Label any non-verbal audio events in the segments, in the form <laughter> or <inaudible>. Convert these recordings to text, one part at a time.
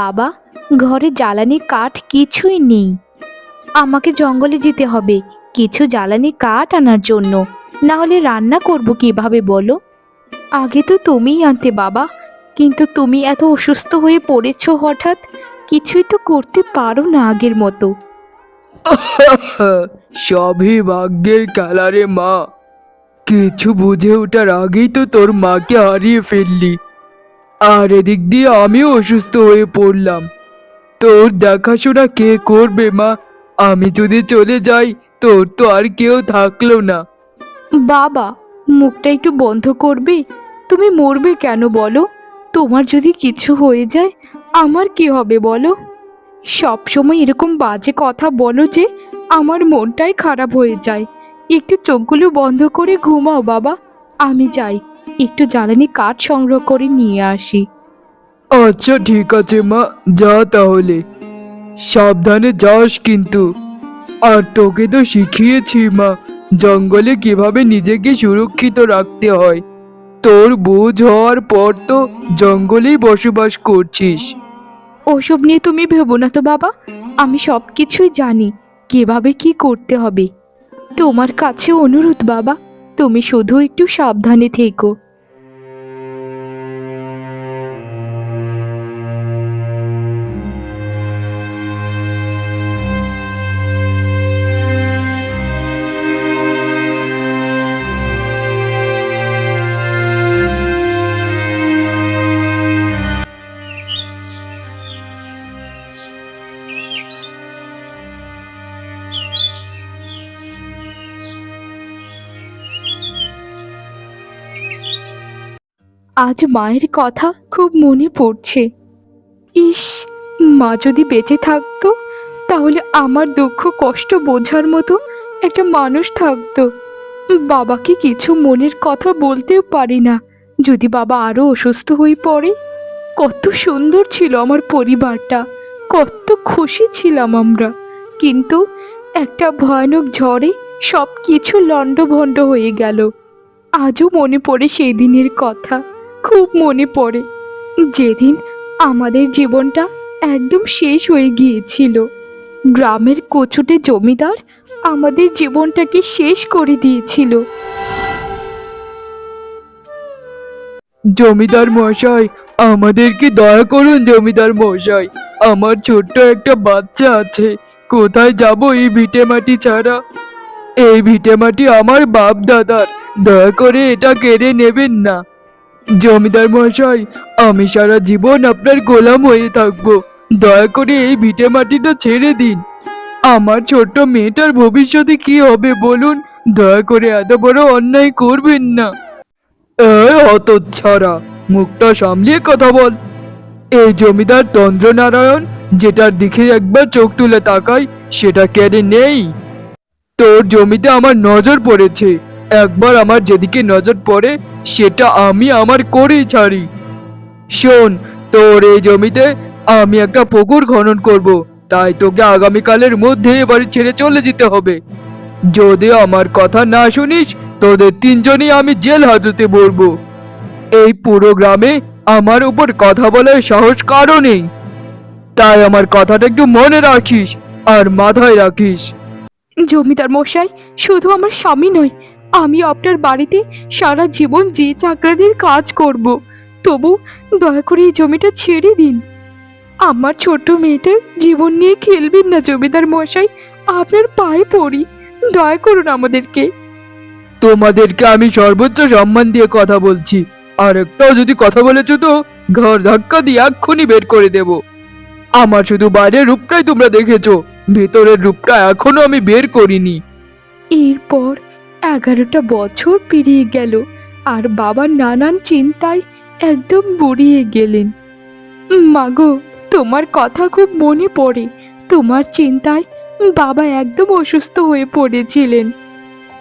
বাবা, ঘরে জ্বালানি কাঠ কিছুই নেই। আমাকে জঙ্গলে যেতে হবে, কিছু জ্বালানি কাঠ আনার জন্য। না হলে রান্না করব কীভাবে বলো? আগে তো তুমিই আনতে বাবা, কিন্তু তুমি এত অসুস্থ হয়ে পড়েছো হঠাৎ, কিছুই তো করতে পারো না আগের মতো। <laughs> সবই ভাগ্যের খেলা রে মা। কিছু বুঝে ওঠার আগেই তো তোর মাকে হারিয়ে ফেললি। আর এদিক দিয়ে আমিও অসুস্থ হয়ে পড়লাম। তোর দেখাশোনা কে করবে, মা? আমি যদি চলে যাই, তোর তো আর কেউ থাকল না। বাবা, মুখটা একটু বন্ধ করবে? তুমি মরবে কেন বলো? তোমার যদি কিছু হয়ে যায়, আমার কি হবে বলো? সব সময় এরকম বাজে কথা বলো যে, আমার মনটাই খারাপ হয়ে যায়। একটু চোখগুলো বন্ধ করে ঘুমাও বাবা, আমি যাই। একটু জ্বালানি কাঠ সংগ্রহ করে নিয়ে আসি। আচ্ছা ঠিক আছে মা। যা তাহলে। সাবধানে যাস কিন্তু। আর তোকে তো শিখিয়েছি মা জঙ্গলে কীভাবে নিজেকে সুরক্ষিত রাখতে হয়। তোর বুঝ হওয়ার পর তো জঙ্গলেই বসবাস করছিস। ওসব নিয়ে তুমি ভেবো না তো বাবা। আমি সব কিছুই জানি কীভাবে কি করতে হবে। তোমার কাছে অনুরোধ বাবা। তুমি শুধু একটু সাবধানে থেকো। আজ মায়ের কথা খুব মনে পড়ছে। ইস, মা যদি বেঁচে থাকতো, তাহলে আমার দুঃখ কষ্ট বোঝার মতো একটা মানুষ থাকতো। বাবাকে কিছু মনের কথা বলতেও পারি না, যদি বাবা আরও অসুস্থ হয়ে পড়ে। কত সুন্দর ছিল আমার পরিবারটা, কত খুশি ছিলাম আমরা। কিন্তু একটা ভয়ানক ঝড়ে সব কিছু লণ্ডভণ্ড হয়ে গেল। আজও মনে পড়ে সেই দিনের কথা। খুব মনে পড়ে। যেদিন আমাদের জীবনটা একদম শেষ হয়ে গিয়েছিল, গ্রামের কচুটে জমিদার আমাদের জীবনটাকে শেষ করে দিয়েছিল। জমিদার মশাই আমাদেরকে দয়া করুন জমিদার মশাই? আমার ছোট্ট একটা বাচ্চা আছে, কোথায় যাব এই ভিটে মাটি ছাড়া? এই ভিটে মাটি আমার বাপ দাদার দয়া করে এটা কেড়ে নেবেন না। জমিদার মশাই আমি সারা জীবন আপনার গোলাম হয়ে থাকব। দয়া করে এই ভিটে মাটিটা ছেড়ে দিন। আমার ছোট্ট মেয়েটার ভবিষ্যতে কি হবে বলুন? দয়া করে এত বড় অন্যায় করবেন না। এই হতচ্ছাড়া, মুখটা সামলিয়ে কথা বল। এই জমিদার তন্দ্রনারায়ণ, যেটার দিকে একবার চোখ তুলে তাকাই, সেটা কেড়ে নেই। তোর জমিতে আমার নজর পড়েছে। একবার আমার যেদিকে নজর পড়ে, সেটা আমি আমার করেই ছাড়ি। শোন, তোর এই জমিতে আমি একটা পুকুর খনন করব, তাই তোকে আগামীকালের মধ্যে এবারে ছেড়ে চলে যেতে হবে। যদি আমার কথা না শুনিস, তোদের তিনজনই আমি জেল হাজতে ভরবো। এই পুরো গ্রামে আমার উপর কথা বলার সাহস কারও নেই। তাই আমার কথাটা একটু মনে রাখিস আর মাথায় রাখিস। জমিদার মশাই, শুধু আমার স্বামী নয় আমি আপনার বাড়িতে সারা জীবন যে চাকরানির কাজ করব। তবু দয়া করে এই জমিটা ছেড়ে দিন। আমার ছোট মেয়েটার জীবন নিয়ে খেলবেন না জমিদার মশাই আপনার পায়ে পড়ি। দয়া করুন আমাদেরকে। তোমাদেরকে আমি সর্বোচ্চ সম্মান দিয়ে কথা বলছি। আর একটাও যদি কথা বলেছ তো ঘর ধাক্কা দিয়ে এক্ষুনি বের করে দেব। আমার শুধু বাইরের রূপটাই তোমরা দেখেছ। ভেতরের রূপটা এখনও আমি বের করিনি। এরপর এগারোটা বছর পেরিয়ে গেল আর বাবা নানান চিন্তায় একদম বুড়িয়ে গেলেন। মাগো, তোমার কথা খুব মনে পড়ে। তোমার চিন্তায় বাবা একদম অসুস্থ হয়ে পড়েছিলেন।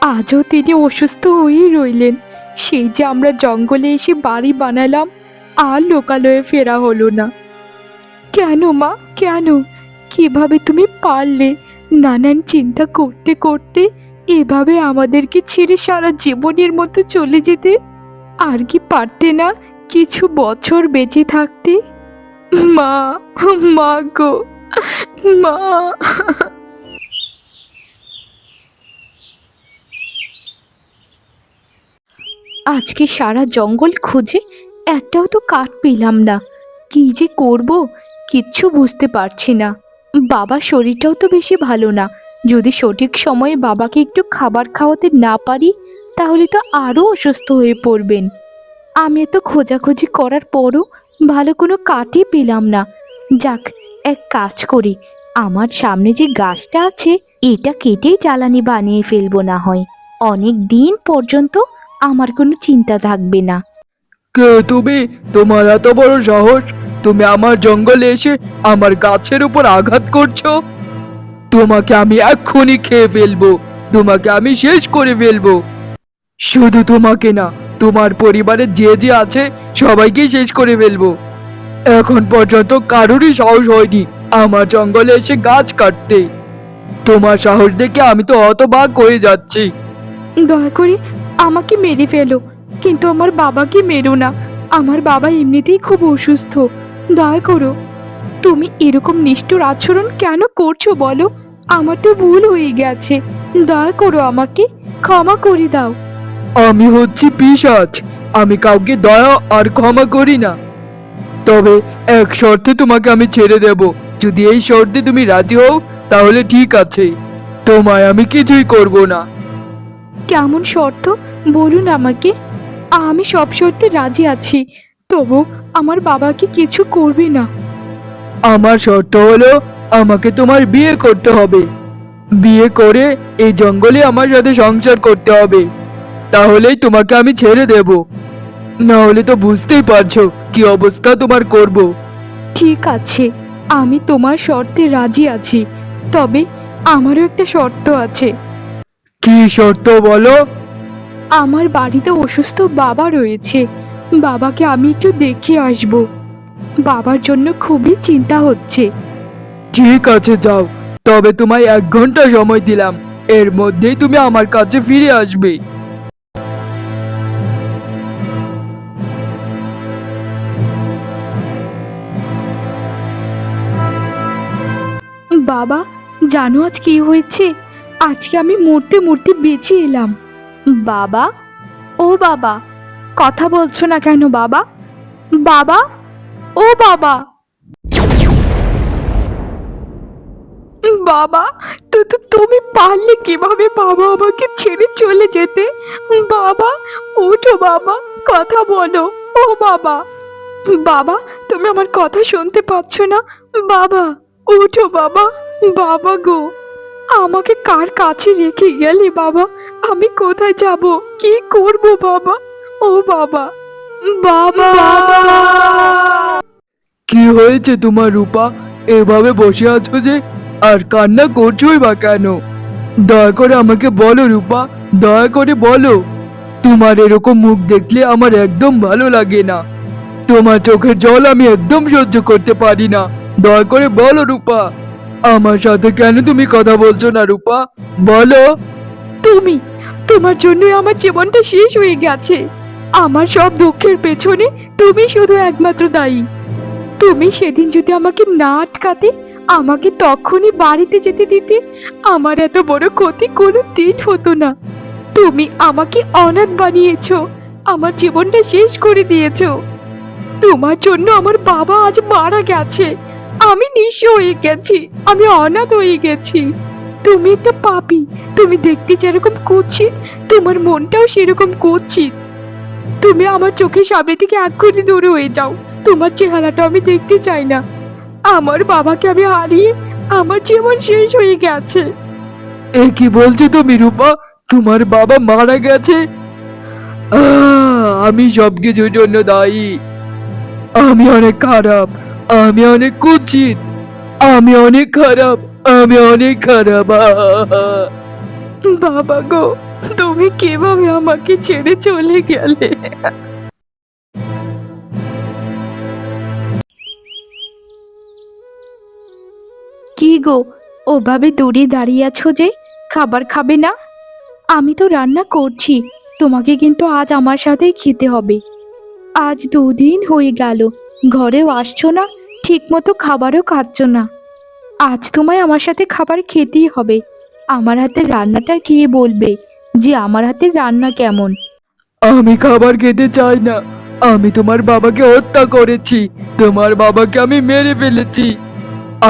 আজও তিনি অসুস্থ হয়েই রইলেন। সেই যে আমরা জঙ্গলে এসে বাড়ি বানালাম, আর লোকালয়ে ফেরা হলো না। কেন মা, কেন? কীভাবে তুমি পারলে? নানান চিন্তা করতে করতে এভাবে আমাদেরকে ছেড়ে সারা জীবনের মতো চলে যেতে আর কি পারতে না কিছু বছর বেঁচে থাকতে? মা মা গো, মা। আজকে সারা জঙ্গল খুঁজে একটাও তো কাঠ পেলাম না। কি যে করব, কিচ্ছু বুঝতে পারছি না। বাবার শরীরটাও তো বেশি ভালো না। যদি সঠিক সময়ে বাবাকে একটু খাবার খাওয়াতে না পারি, তাহলে তো আরও অসুস্থ হয়ে পড়বেন। আমি এত খোঁজাখুঁজি করার পরও ভালো কোনো কাঠই পেলাম না। যাক, এক কাজ করি। আমার সামনে যে গাছটা আছে, এটা কেটেই জ্বালানি বানিয়ে ফেলব না হয়। অনেক দিন পর্যন্ত আমার কোনো চিন্তা থাকবে না। কে তুমি? তোমার এত বড় সাহস। তুমি আমার জঙ্গলে এসে আমার গাছের উপর আঘাত করছ? তোমাকে আমি এক্ষুনি খেয়ে ফেলব। তোমাকে আমি শেষ করে ফেলব। শুধু তোমাকে না, তোমার পরিবারের যে যে আছে, সবাইকে শেষ করে ফেলব। এখন পর্যন্ত কারোরই সাহস হয়নি আমার জঙ্গলে এসে গাছ কাটতে। তোমার সাহস দেখে আমি তো হতবাক হয়ে যাচ্ছি। দয়া করে আমাকে মেরে ফেলো, কিন্তু আমার বাবাকে মেরো না। আমার বাবা এমনিতেই খুব অসুস্থ। দয়া করো, তুমি এরকম নিষ্ঠুর আচরণ কেন করছ বলো? আমার তো ভুল হয়ে গেছে। দয়া করো আমাকে ক্ষমা করে দাও। আমি হচ্ছি পিশাচ। আমি কাউকে দয়া আর ক্ষমা করি না। তবে এক শর্তে তোমাকে আমি ছেড়ে দেব। যদি এই শর্তে তুমি রাজি হও তাহলে ঠিক আছে। তোমায় আমি কিছুই করব না। কেমন শর্ত? বলুন আমাকে। আমি সব শর্তে রাজি আছি। তবু আমার বাবাকে কিছু করবে না। আমার শর্ত হলো আমাকে তোমার বিয়ে করতে হবে। বিয়ে করে এই জঙ্গলে আমার সাথে সংসার করতে হবে। তাহলেই তোমাকে আমি ছেড়ে দেব। না হলে তো বুঝতেই পারছ কি অবস্থা তোমার করব। ঠিক আছে আমি তোমার শর্তে রাজি আছি তবে আমারও একটা শর্ত আছে। কি শর্ত বলো? আমার বাড়িতে অসুস্থ বাবা রয়েছে বাবাকে আমি একটু দেখে আসব। বাবার জন্য খুবই চিন্তা হচ্ছে। ঠিক আছে, যাও। তবে তোমায় এক ঘণ্টা সময় দিলাম। এর মধ্যেই তুমি আমার কাছে ফিরে আসবে। বাবা, জানো আজ কি হয়েছে? আজকে আমি মরতে মরতে বেঁচে এলাম। বাবা? ও বাবা, কথা বলছো না কেন বাবা? বাবা? ও বাবা! বাবা, তো তুমি পারলে কীভাবে বাবা আমাকে ছেড়ে চলে যেতে? বাবা, ওঠো বাবা, কথা বলো। ও বাবা বাবা, তুমি আমার কথা শুনতে পাচ্ছ না। বাবা, ওঠো বাবা বাবা গো। আমাকে কার কাছে রেখে গেলে বাবা? আমি কোথায় যাব? কি করব বাবা? ও বাবা বাবা। কি হয়েছে তোমার রূপা? এভাবে বসে আছো যে আর কান্না করছোই বা কেন? দয়া করে আমাকে বলো রূপা, দয়া করে বলো। তোমার এরকম মুখ দেখলে আমার একদম ভালো লাগে না। তোমার চোখের জল আমি একদম সহ্য করতে পারি না। দয়া করে বলো রূপা। আমার সাথে কেন তুমি কথা বলছো না রূপা? বলো। তুমি, তোমার জন্যই আমার জীবনটা শেষ হয়ে গেছে। আমার সব দুঃখের পেছনে তুমি শুধু একমাত্র দায়ী। তুমি সেদিন যদি আমাকে না আটকাতে আমাকে তখনই বাড়িতে যেতে দিতে আমার এত বড় ক্ষতি কোনো দিন হতো না। তুমি আমাকে অনাথ বানিয়েছো, আমার জীবনটা শেষ করে দিয়েছ। তোমার জন্য আমার বাবা আজ মারা গেছে। আমি নিঃস্ব হয়ে গেছি, আমি অনাথ হয়ে গেছি। তুমি একটা পাপি, তুমি দেখতে যেরকম কুৎসিত, তোমার মনটাও সেরকম কুৎসিত। তুমি আমার চোখের সামনে থেকে এক এক্ষুনি দূরে হয়ে যাও, তোমার চেহারাটা আমি দেখতে চাই না। আমার বাবাকে আমি হারিয়ে আমার জীবন শেষ হয়ে গেছে। এ কি বলছো তুমি রূপা? তোমার বাবা মারা গেছে? আমি সব কিছুর জন্য দায়ী। আমি অনেক খারাপ আমি অনেক কুচিত আমি অনেক খারাপ আমি অনেক খারাপ! বাবা গো তুমি কীভাবে আমাকে ছেড়ে চলে গেলে? কি গো, ওভাবে দূরে দাঁড়িয়ে আছো যে? খাবার খাবে না? আমি তো রান্না করছি, তোমাকে কিন্তু আজ আমার সাথেই খেতে হবে। আজ দুদিন হয়ে গেল, ঘরেও আসছো না ঠিক ঠিকমতো খাবারও খাচ্ছ না। আজ তোমায় আমার সাথে খাবার খেতেই হবে। আমার হাতের রান্নাটা খেয়ে বলবে যে আমার হাতের রান্না কেমন? আমি খাবার খেতে চাই না। আমি তোমার বাবাকে হত্যা করেছি। তোমার বাবাকে আমি মেরে ফেলেছি।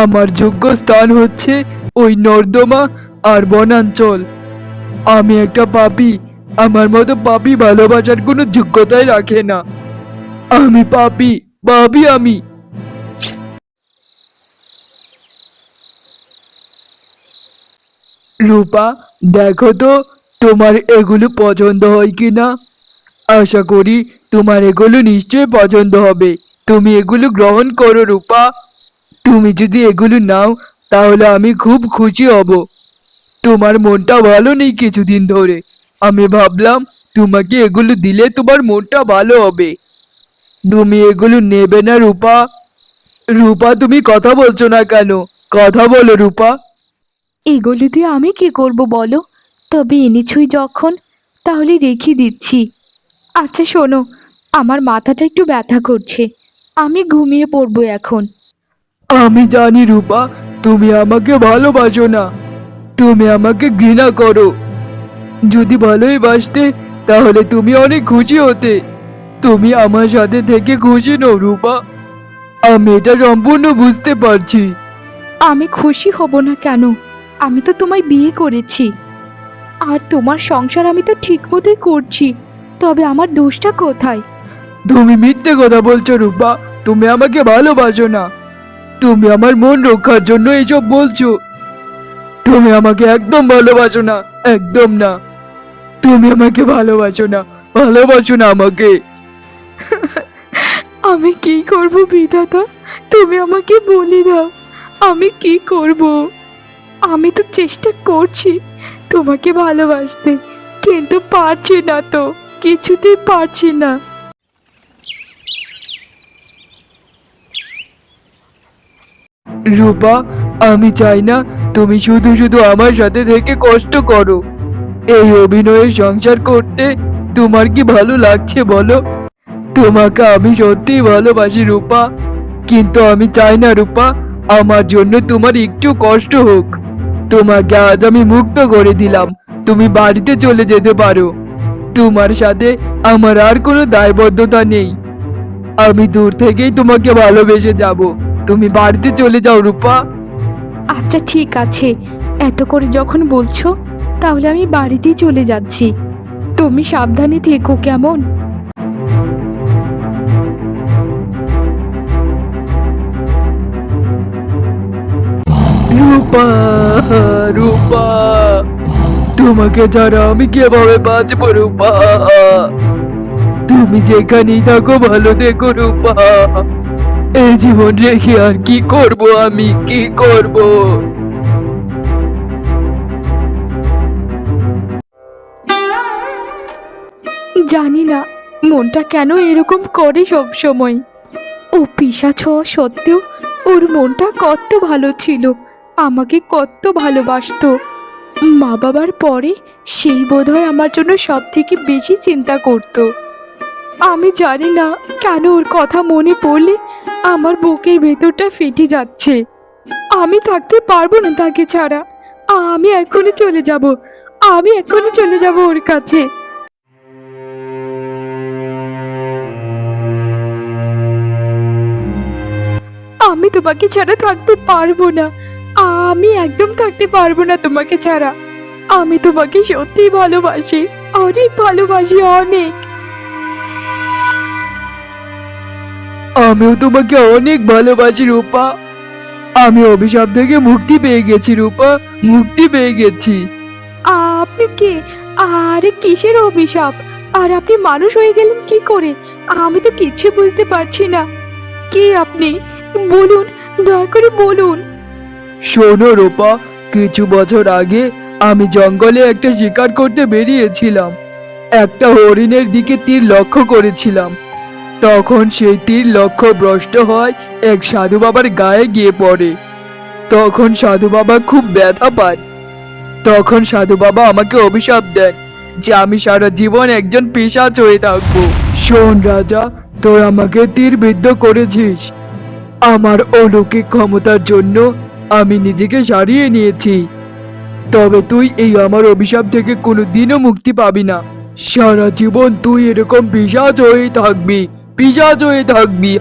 আমার যোগ্য স্থান হচ্ছে ওই নর্দমা আর বনাঞ্চল। আমি একটা পাপি, আমার মতো পাপী ভালোবাসার কোনো যোগ্যতাই রাখে না। আমি পাপি পাপি আমি। রূপা, দেখো তো, তোমার এগুলো পছন্দ হয় কি না আশা করি তোমার এগুলো নিশ্চয়ই পছন্দ হবে। তুমি এগুলো গ্রহণ করো রূপা। তুমি যদি এগুলো নাও, তাহলে আমি খুব খুশি হব। তোমার মনটা ভালো নেই কিছুদিন ধরে। আমি ভাবলাম, তোমাকে এগুলো দিলে তোমার মনটা ভালো হবে। তুমি এগুলো নেবে না, রূপা। রূপা, তুমি কথা বলছো না কেন? কথা বলো, রূপা। এগুলো দিয়ে আমি কি করব বলো? তবে এনেছই যখন, তাহলে রেখে দিচ্ছি। আচ্ছা শোনো, আমার মাথাটা একটু ব্যথা করছে। আমি ঘুমিয়ে পড়ব এখন। আমি জানি রূপা তুমি আমাকে ভালোবাসো না। তুমি আমাকে ঘৃণা করো। যদি ভালোই বাসতে তাহলে তুমি অনেক খুশি হতে। তুমি আমার সাথে থেকে খুশি নও রূপা। আমি এটা সম্পূর্ণ বুঝতে পারছি। আমি খুশি হব না কেন? আমি তো তোমায় বিয়ে করেছি। আর তোমার সংসার আমি তো ঠিক মতোই করছি। তবে আমার দোষটা কোথায়? তুমি মিথ্যে কথা বলছো রূপা। তুমি আমাকে ভালোবাসো না। তুমি আমার মন রক্ষার জন্য এসব বলছো। তুমি আমাকে একদম ভালোবাসো না, একদম না। তুমি আমাকে ভালোবাসো না ভালোবাসো না আমাকে। আমি কি করব বিধাতা? তুমি আমাকে বলে দাও, আমি কি করব? আমি তো চেষ্টা করছি তোমাকে ভালোবাসতে, কিন্তু পারছি না তো, কিছুতেই পারছি না। রূপা, আমি চাই না তুমি শুধু শুধু আমার সাথে থেকে কষ্ট করো। এই অভিনয়ের সংসার করতে তোমার কি ভালো লাগছে বলো? তোমাকে আমি সত্যিই ভালোবাসি রূপা, কিন্তু আমি চাই না রূপা, আমার জন্য তোমার একটু কষ্ট হোক। তোমাকে আজ আমি মুক্ত করে দিলাম, তুমি বাড়িতে চলে যেতে পারো। তোমার সাথে আমার আর কোনো দায়বদ্ধতা নেই। আমি দূর থেকেই তোমাকে ভালোবেসে যাব। তুমি বাড়িতে চলে যাও রূপা। আচ্ছা ঠিক আছে। এত করে যখন বলছো তাহলে আমি বাড়িতেই চলে যাচ্ছি। তুমি সাবধানে থেকো কেমন। রূপা রূপা তোমাকে ছাড়া আমি কীভাবে বাঁচবো রূপা? তুমি যেখানেই থাকো ভালো দেখো রূপা। এই জীবন রেখে আর কি করব আমি? কি করব? জানি না, মনটা কেন এরকম করে সব সময়? ও হওয়া সত্ত্বেও ওর মনটা কত ভালো ছিল, আমাকে কত ভালোবাসতো। মা বাবার পরে সেই বোধহয় আমার জন্য সব থেকে বেশি চিন্তা করত। আমি জানি না কেন ওর কথা মনে পড়লে আমার বুকের ভেতরটা ফেটে যাচ্ছে। আমি থাকতে পারব না তাকে ছাড়া। আমি এখনই চলে যাব। আমি এখনই চলে যাব ওর কাছে। আমি তোমাকে ছাড়া থাকতে পারব না। আমি একদম থাকতে পারব না তোমাকে ছাড়া। আমি তোমাকে সত্যিই ভালোবাসি। অনেক ভালোবাসি, অনেক। আমিও তোমাকে অনেক ভালোবাসি রূপা। আমি অভিশাপ থেকে মুক্তি পেয়ে গেছি রূপা মুক্তি পেয়ে গেছি। আপনি কে? আরে কিসের অভিশাপ? আর আপনি মানুষ হয়ে গেলেন কি করে? আমি তো কিছু বুঝতে পারছি না। কে আপনি? বলুন দয়া করে বলুন। শোনো রূপা কিছু বছর আগে আমি জঙ্গলে একটা শিকার করতে বেরিয়েছিলাম। একটা হরিণের দিকে তীর লক্ষ্য করেছিলাম। তখন সেই তীর লক্ষ্য ভ্রষ্ট হয়, এক সাধু বাবার গায়ে গিয়ে পড়ে। তখন সাধু বাবা খুব ব্যথা পান তখন সাধু বাবা আমাকে অভিশাপ দেন যে আমি সারা জীবন একজন পেশাচ হয়ে থাকব। শোন রাজা, তোর আমাকে তীর বিদ্ধ করেছিস। আমার অলৌকিক ক্ষমতার জন্য আমি নিজেকে সারিয়ে নিয়েছি। তবে তুই এই আমার অভিশাপ থেকে কোনো দিনও মুক্তি পাবি না। সারা জীবন তুই এরকম পিসাজ হয়ে থাকবি। পিসাজ হয়ে থাকবি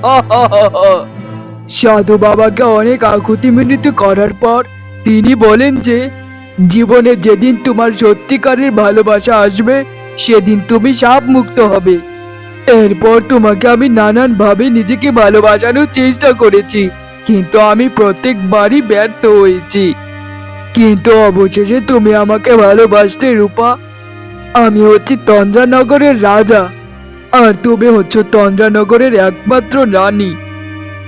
সাধু বাবাকে অনেক আকুতি মিনিত করার পর তিনি বলেন যে, জীবনে যেদিন তোমার সত্যিকারের ভালোবাসা আসবে, সেদিন তুমি সাপ মুক্ত হবে। এরপর তোমাকে আমি নানানভাবে নিজেকে ভালোবাসানোর চেষ্টা করেছি, কিন্তু আমি প্রত্যেকবারই ব্যর্থ হয়েছি। কিন্তু অবশেষে তুমি আমাকে ভালোবাসলে, রূপা। আমি হচ্ছি তন্দ্রানগরের রাজা। আর তুমি হচ্ছ তন্দ্রানগরের একমাত্র রানী।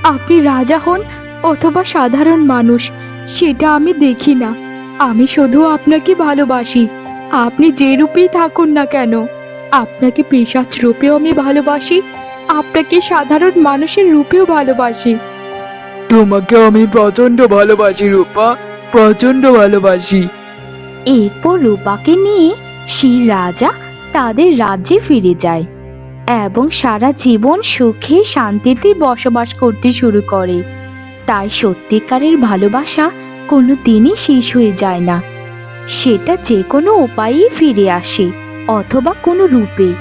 আপনি রাজা হন অথবা সাধারণ মানুষ সেটা আমি দেখি না। আমি শুধু আপনাকে ভালোবাসি। আপনি যে রূপেই থাকুন না কেন আপনাকে পেশাচ রূপেও আমি ভালোবাসি আপনাকে সাধারণ মানুষের রূপেও ভালোবাসি। তোমাকে আমি প্রচণ্ড ভালোবাসি রূপা প্রচণ্ড ভালোবাসি। এরপর রূপাকে নিয়ে সেই রাজা তাদের রাজ্যে ফিরে যায়। এবং সারা জীবন সুখে শান্তিতে বসবাস করতে শুরু করে। তাই সত্যিকারের ভালোবাসা কোনো দিনই শেষ হয়ে যায় না। সেটা যে কোনো উপায়েই ফিরে আসে, অথবা কোনো রূপে।